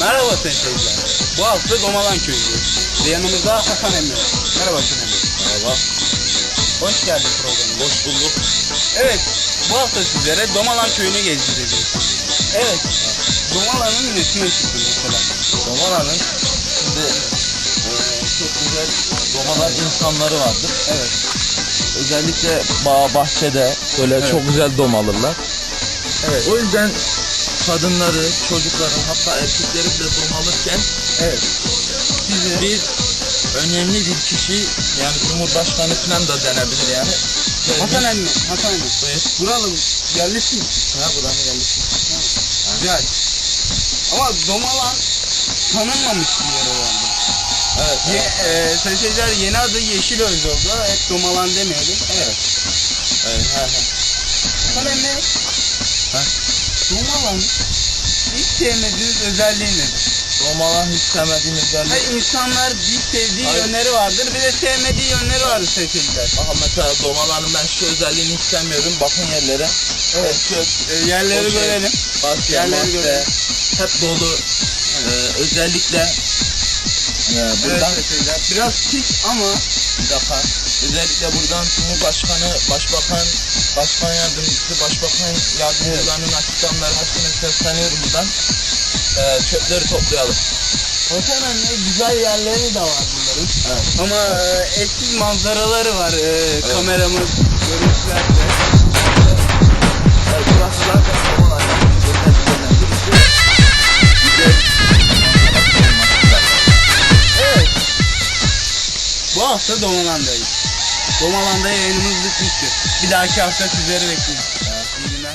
Merhaba sayın seyirciler. Bu hafta Domalan köyündeyiz. Ve yanımızda Hasan Emre. Merhaba Hasan Emre. Merhaba. Hoş geldin programımıza. Hoş bulduk. Evet, bu hafta sizlere Domalan köyünü gezdireceğiz. Evet, Domalan'ın nesine çıktı mesela? Domalan'ın şimdi eee, çok güzel domalar insanları vardır. Evet, Özellikle bağ bahçede böyle Evet. çok güzel domalırlar. evet, O yüzden kadınları, çocukları hatta erkekleri bile domalırken evet. Sizi bir önemli bir kişi yani Cumhurbaşkanı falan da denebilir yani. Hasan Emre, Hasan Emre. Buyur. Buralım, yerleşsin. Ha buranın gelişi. Güzel. Ama Domalan tanınmamış bir yer herhalde. Evet. Ye, e, sayın seyirciler yeni adı Yeşilöz oldu. Hep Domalan demeyelim. Evet. Evet. Ha, ha. Hasan Emre. Ha. Domalan hiç sevmediğiniz özelliği nedir? Domalan hiç sevmediğim özellik. Hayır, insanlar bir sevdiği Hayır. yönleri vardır, bir de sevmediği yönleri vardır seyirciler. Aha mesela domalanın ben şu özelliğini istemiyorum. Bakın yerlere. Evet. Çöp, E, yerleri O şey- görelim. Basya, Yerleri görelim. hep dolu. Ee, özellikle Evet buradan seyirciler. Biraz pis ama dakika. Özellikle buradan Cumhurbaşkanı, Başbakan, Başkan Yardımcısı, Başbakan Yardımcılarının asistanları hepsine sesleniyorum buradan. Ee, çöpleri toplayalım. Emre güzel yerleri de var bunların. Evet. Ama e, eşsiz manzaraları var e, kameramız görüntülerde. hafta Domalanda'yız. Domalanda yayınımız bitmiştir. Bir dahaki hafta sizleri bekleriz. İyi günler.